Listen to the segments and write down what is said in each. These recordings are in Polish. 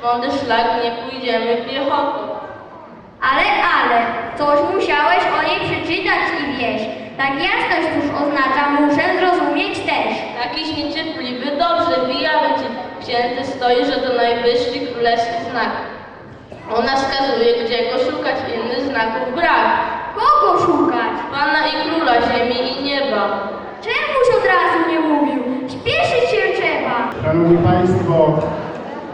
Wielbłądy szlak nie pójdziemy piechotą. Ale, ale, coś musiałeś o niej przeczytać i wieść. Tak jasność cóż oznacza, muszę zrozumieć też. Jakiś niecierpliwy, dobrze, wijamy ci. Księty stoi, że to najwyższy królewski znak. Ona wskazuje, gdzie go szukać, innych znaków brak. Kogo szukać? Pana i króla ziemi i nieba. Czemuś od razu nie mówił? Śpieszyć się trzeba. Szanowni Państwo,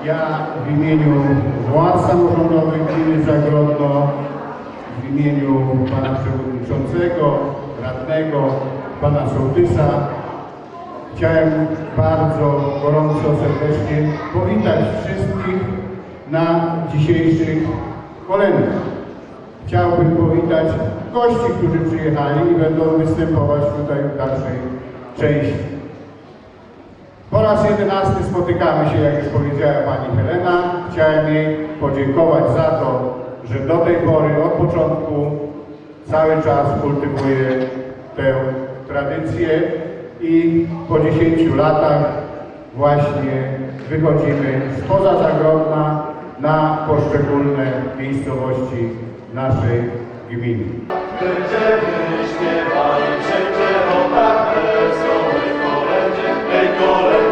ja w imieniu władz samorządowych gminy Zagrodno, w imieniu Pana Przewodniczącego, Radnego, Pana Sołtysa, chciałem bardzo gorąco, serdecznie powitać wszystkich na dzisiejszych kolędach. Chciałbym powitać gości, którzy przyjechali i będą występować tutaj w dalszej części. Po raz jedenasty spotykamy się, jak już powiedziała Pani Helena. Chciałem jej podziękować za to, że do tej pory, od początku, cały czas kultywuje tę tradycję i po 10 latach właśnie wychodzimy spoza Zagrodna na poszczególne miejscowości naszej gminy. Będziemy śpiewali wszędzie o tak kolędzie,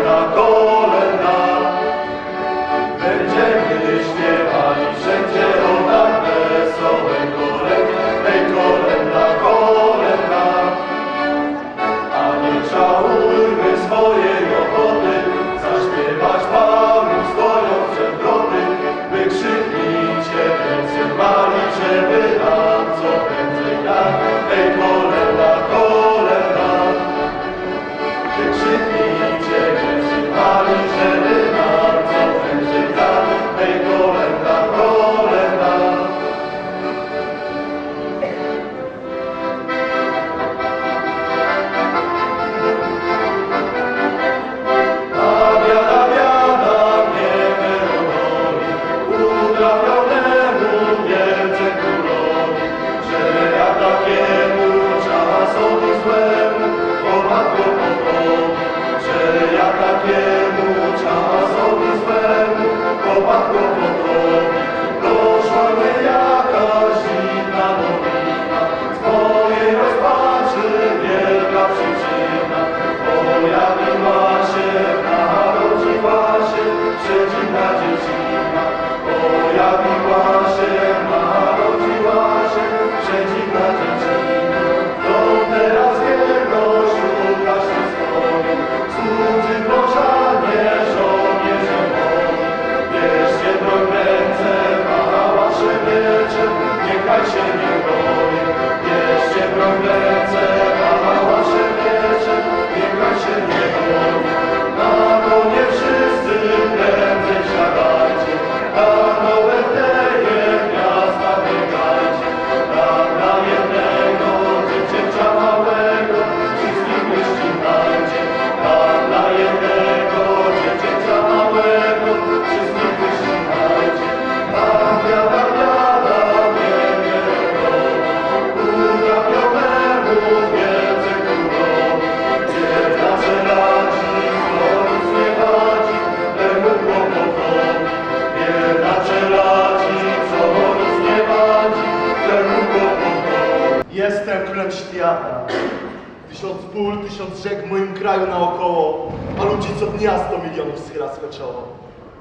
niechaj się nie boi. Bierzcie broń królem świata. Tysiąc ból, tysiąc rzek w moim kraju naokoło, a ludzi co dnia sto milionów schyla swe czoło.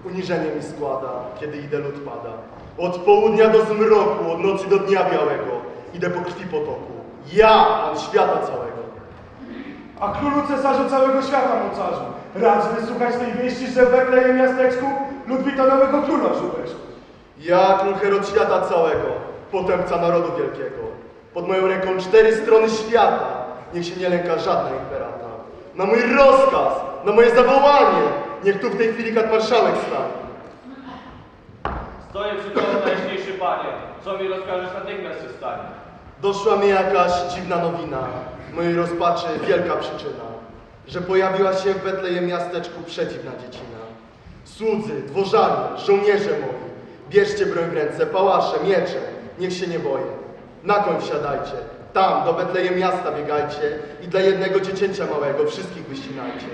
Uniżenie mi składa, kiedy idę lud pada. Od południa do zmroku, od nocy do dnia białego. Idę po krwi potoku. Ja, pan świata całego. A królu cesarzu całego świata mocarzu, racz wysłuchać tej wieści, że w Betlejem miasteczku Ludwita nowego króla szukać. Ja, król Herod świata całego, potępca narodu wielkiego. Pod moją ręką cztery strony świata, niech się nie lęka żadna imperata. Na mój rozkaz, na moje zawołanie, niech tu w tej chwili kat marszałek stanie. Stoję przy tobie, najjaśniejszy panie. Co mi rozkażesz, natychmiast się stanie. Doszła mi jakaś dziwna nowina, mojej rozpaczy wielka przyczyna, że pojawiła się w Betlejem miasteczku przedziwna dziecina. Słudzy, dworzanie, żołnierze moi, bierzcie broń w ręce, pałasze, miecze, niech się nie boję. Na koń wsiadajcie, tam do Betlejem miasta biegajcie i dla jednego dziecięcia małego wszystkich wyścinajcie.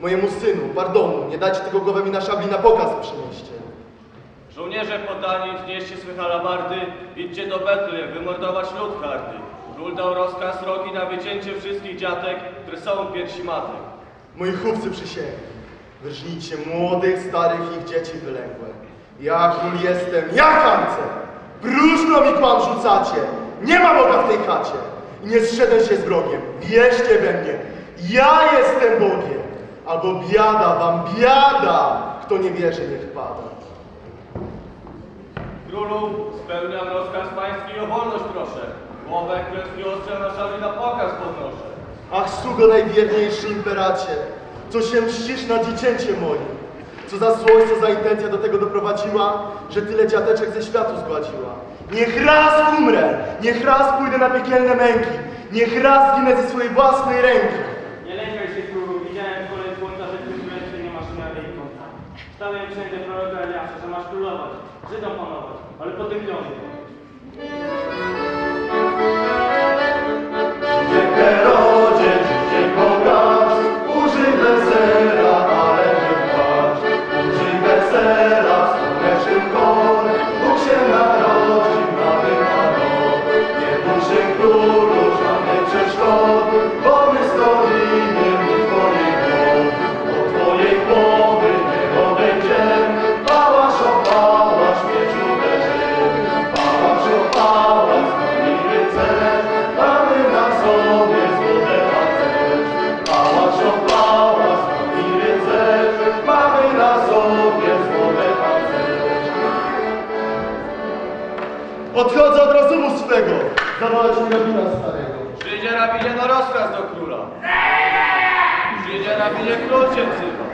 Mojemu synu, pardonu, nie dajcie tego głowę mi na szabli na pokaz przynieście. Żołnierze poddani, wnieście swych alabardy, idźcie do Betlejem, wymordować lud hardy. Król dał rozkaz roki na wycięcie wszystkich dziatek, które są piersi matek. Moi chłopcy przysięgli, wyrżnijcie młodych, starych ich dzieci wylęgłe. Ja król jestem, ja kancę! Próżno mi kłam rzucacie! Nie ma Boga w tej chacie! I nie zszedłem się z wrogiem, wierzcie we mnie! Ja jestem Bogiem! Albo biada wam, biada! Kto nie wierzy, niech pada. Królu, spełniam rozkaz pański i o wolność proszę. Głowę królewskiego ostrza na szali na pokaz podnoszę. Ach, sługo najwierniejszy imperacie, co się mścisz na dziecięcie moim? Co za złość, co za intencja do tego doprowadziła, że tyle dziateczek ze światu zgładziła? Niech raz umrę, niech raz pójdę na piekielne męki, niech raz ginę ze swojej własnej ręki. Nie lękaj się królu, widziałem w kole słońca, że tym królestwie nie masz miary i końca. Czytałem wszędzie proroka Eliasza, że masz królować, Żydom panować, ale potępiony. Dzień rozkaz do króla. Przyjdzie rabinie król cię wzywa.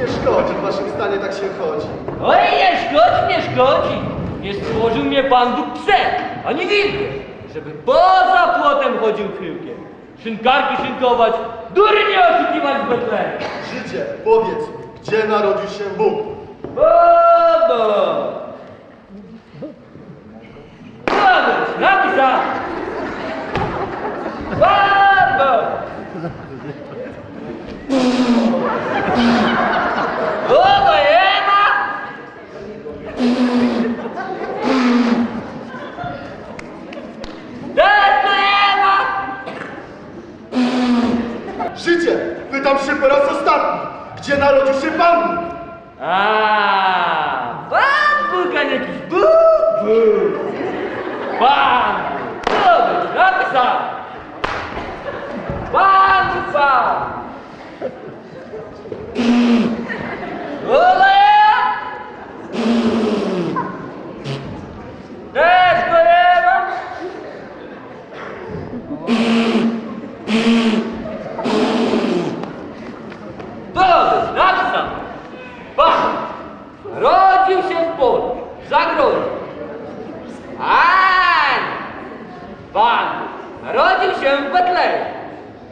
Nie szkodzi, w waszym stanie tak się chodzi. Oj, nie szkodzi, nie szkodzi. Nie stworzył mnie Pan Bóg psem, ani wilkiem, żeby poza płotem chodził chyłkiem. Szynkarki szynkować, durnie oszukiwać w Betlejem. Żydzie, powiedz mi, gdzie narodził się Bóg? Bobo! Powiedz, napisał! Bogo nie ma! Testu nie ma! Życie, pytam się po raz ostatni, gdzie narodził się Pan Bóg? A, Pan Bóg, a nie jakiś Bóg, Bóg. Pan Bóg, być napisał. Pan Bóg, Pan. Ole! Też go nie ma. To być napisał. Pan rodził się w polu, w zagrodzie. Ań! Pan narodził się w Betlejem,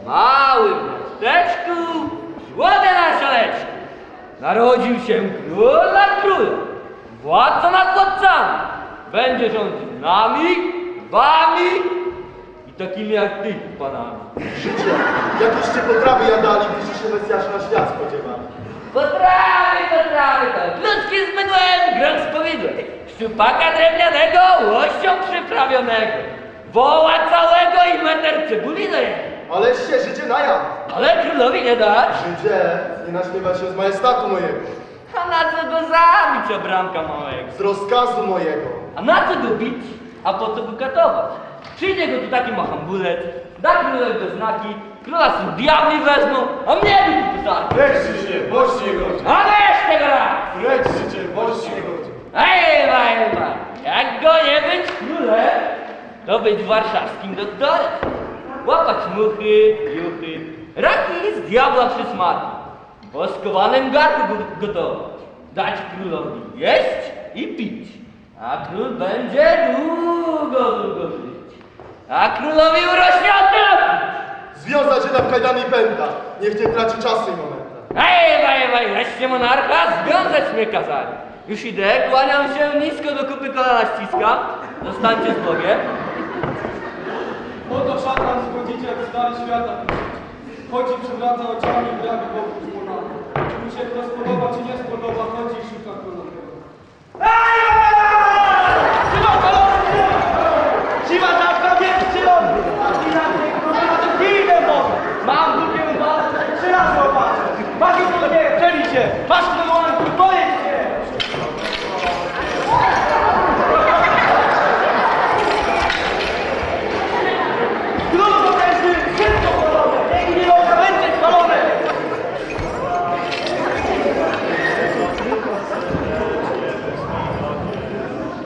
małym miasteczku, złote na szaleczku. Narodził się król nad królem, władca nad władcami. Będzie rządził nami, wami i takimi jak ty, panami. Życie, jakieście potrawy jadali, gdy się Mesjasza na świat spodziewali. Potrawy, potrawy, tak. Ludzki z mydłem, groch z powidłem. Szczupaka drewnianego, łością przyprawionego. Woła całego Ale się Żydzie najadł. Ale królowi nie dać. Żydzie, nie naśmiewa się z majestatu mojego, A na co go zabić, obramka małego? z rozkazu mojego. A na co go bić? A po co go katować? Przyjdzie go tu taki machambulet, da królowi do znaki, króla są diabli wezmą, a mnie by tu pisali. Leczcie się, bożcie go. A weź tego raz! Leczcie się, się nie godzić. Ewa, Ewa, jak go nie być królem, to być warszawskim doktorem. Łapać muchy, juchy, raki z diabła przysmaki. Woskowanym garku go- gotować. Dać królowi jeść i pić. A król będzie długo, długo żyć. A królowi urośnie odrobić. Związać się w kajdany i pęta. Niech nie traci czasu i momenta. Ewa, Ewa, wreszcie monarcha, związać mnie kazali. Już idę, kłaniam się nisko do kupy kolana ściska. Zostańcie z Bogiem. Oto szatan zgodziciel stary świata. Chodzi, przewraca oczami, jak wokół zbunany. Czy mu się to spodoba, czy nie spodoba, chodzi i szuka królowego. Siła kolony! Siła żabka, więc zielony! A ty na tej królowa to! Mam uwagę, trzy razy opatrzę! Masz to nie, przeli się królowanku, boję się! Król potężny, wszystko chwalone! Niech nie może będzie chwalone!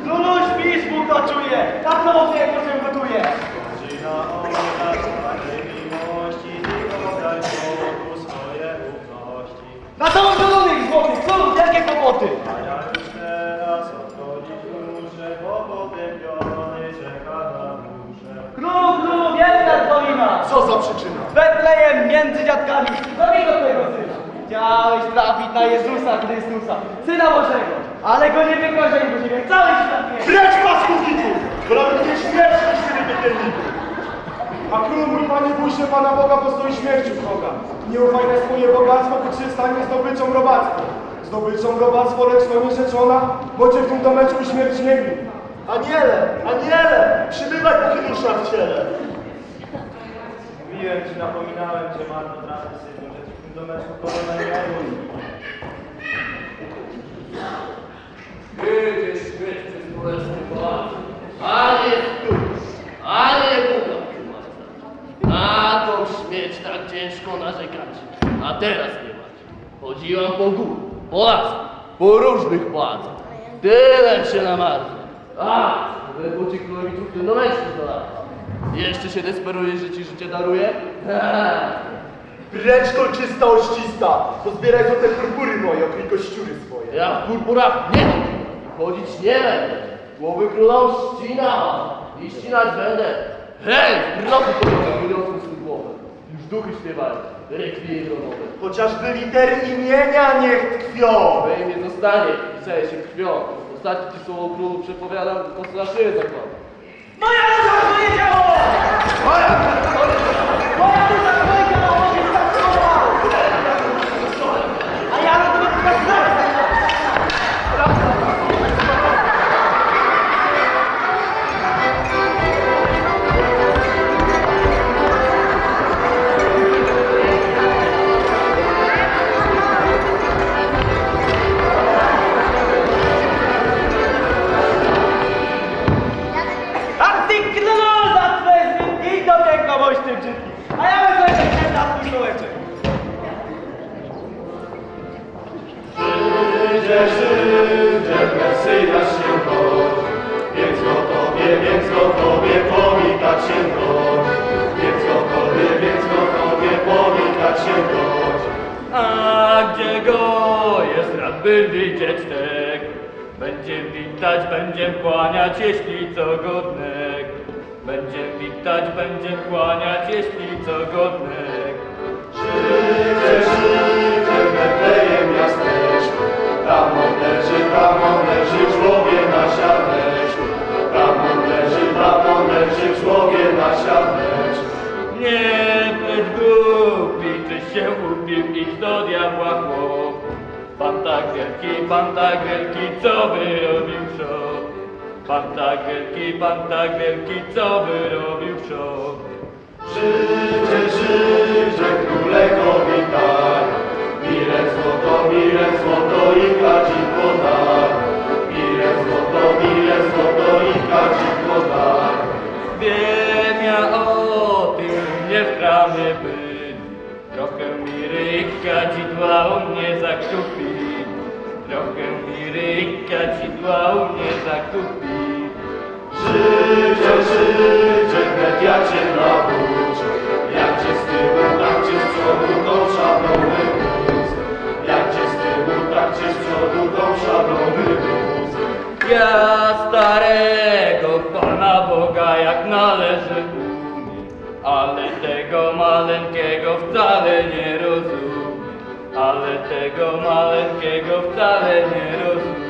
Królu śpisz, Bóg to czuje! Tak znowu jak się gotuje! Na całą zielonych złotych, królów, jakie kłopoty! Królu, królu, wielka dolina! Co za przyczyna? Betlejem między dziadkami, zabij do twojego syna. Chciałeś trafić na Jezusa Chrystusa, Syna Bożego, ale go nie wykorzeń do siebie, cały świat wie. Precz paskudniku! Bo nawet nie śmierć niż ciebie piekielniku! A król mój panie, bój się Pana Boga, bo stoi śmierci wroga. Nie ufaj na swoje stanie zdobyczą robactwo. Zdobyczą robactwo, lecz to niezrzeczona, bo cię w tym domeczku śmierć nie gnie. Aniele! Aniele! Przybywaj pochylusza w ciele! Mówiłem ci, napominałem cię, marnotrawny synu, że ci w tym domeczku korona nie. Gdy śmierć przez bolesny płacz, ale tu, ale Buda Na tą śmierć tak ciężko narzekać, a teraz nie. Chodziłam po górę, po lasach, po różnych płacach. Tyle się namarzę. A, ledwo ci królowiczów w tym domeczku zdolałem. Jeszcze się desperujesz, że ci życie daruje? Precz kolczysta oścista! Pozbieraj złote purpury moje, okryj kościury swoje! Ja w purpurach nie i chodzić nie będę. Głowy królom ścinam i ścinać będę. Hej, w grochu podobno wyniosłem swój głowę. Już duchy śpiewają, rekwiem domowe. Chociażby litery imienia niech tkwią! We imię zostanie, pisaje się krwią. Ostatnie ci słowo królu przepowiadam, to na szyję zakładam. Moja dusza twoje ciało! Moja dusza wielki, pan tak wielki, co wyrobił szok? Pan tak wielki, pan tak wielki, co wyrobił szok? Żydzie, żydzie, królego witaj. Mile złoto, mile złoto i kadzidło daj. Mile złoto, mile złoto i kadzidło daj. Wiem ja o tym, u mnie w kramie byli. Trochę miry i kadzidła u mnie zakupili. Trochę miry i kupi. Życie, życie, wnet ja cię nauczę, jak cię z tyłu, tak cię z przodu tą szablą wybudzę. Jak cię z tyłu, tak cię z przodu tą szablą wybudzę. Ja starego Pana Boga jak należy umiem, ale tego maleńkiego wcale nie rozumiem, ale tego maleńkiego wcale nie rozumiem.